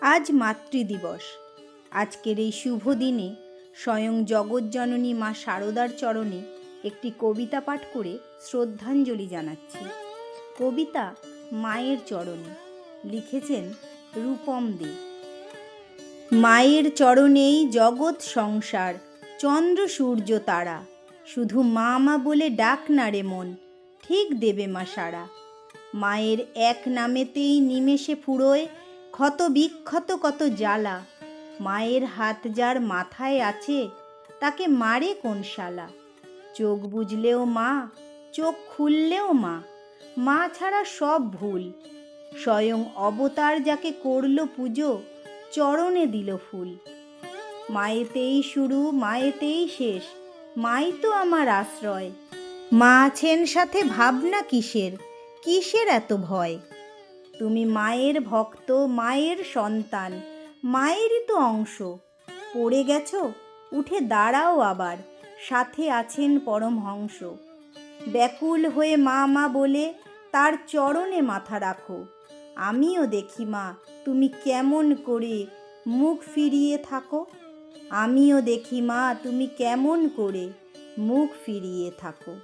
আজ মাতৃদিবস। আজকের এই শুভ দিনে স্বয়ং জগৎজননী মা শারদার চরণে একটি কবিতা পাঠ করে শ্রদ্ধাঞ্জলি জানাচ্ছি। কবিতা মায়ের চরণে, লিখেছেন রূপম দে। মায়ের চরণেই জগৎ সংসার, চন্দ্র সূর্য তারা। শুধু মা মা বলে ডাক না রে মন, ঠিক দেবে মা সারা। মায়ের এক নামেতেই নিমেষে ফুরোয় ক্ষত বিক্ষত কত জ্বালা। মায়ের হাত যার মাথায় আছে, তাকে মারে কোন শালা? চোখ বুঝলেও মা, চোখ খুললেও মা মা ছাড়া সব ভুল। স্বয়ং অবতার যাকে করল পুজো, চরণে দিল ফুল। মায়েতেই শুরু, মায়েতেই শেষ, মাই তো আমার আশ্রয়। মা আছেন সাথে ভাবনা কিসের? কিসের এত ভয়? তুমি মায়ের ভক্ত, মায়ের সন্তান, মায়েরই তো অংশ। পড়ে গেছ? উঠে দাঁড়াও আবার, সাথে আছেন পরমহংস। ব্যাকুল হয়ে মা মা বলে, তার চরণে মাথা রাখো। আমিও দেখি মা, তুমি কেমন করে মুখ ফিরিয়ে থাকো। আমিও দেখি মা, তুমি কেমন করে মুখ ফিরিয়ে থাকো।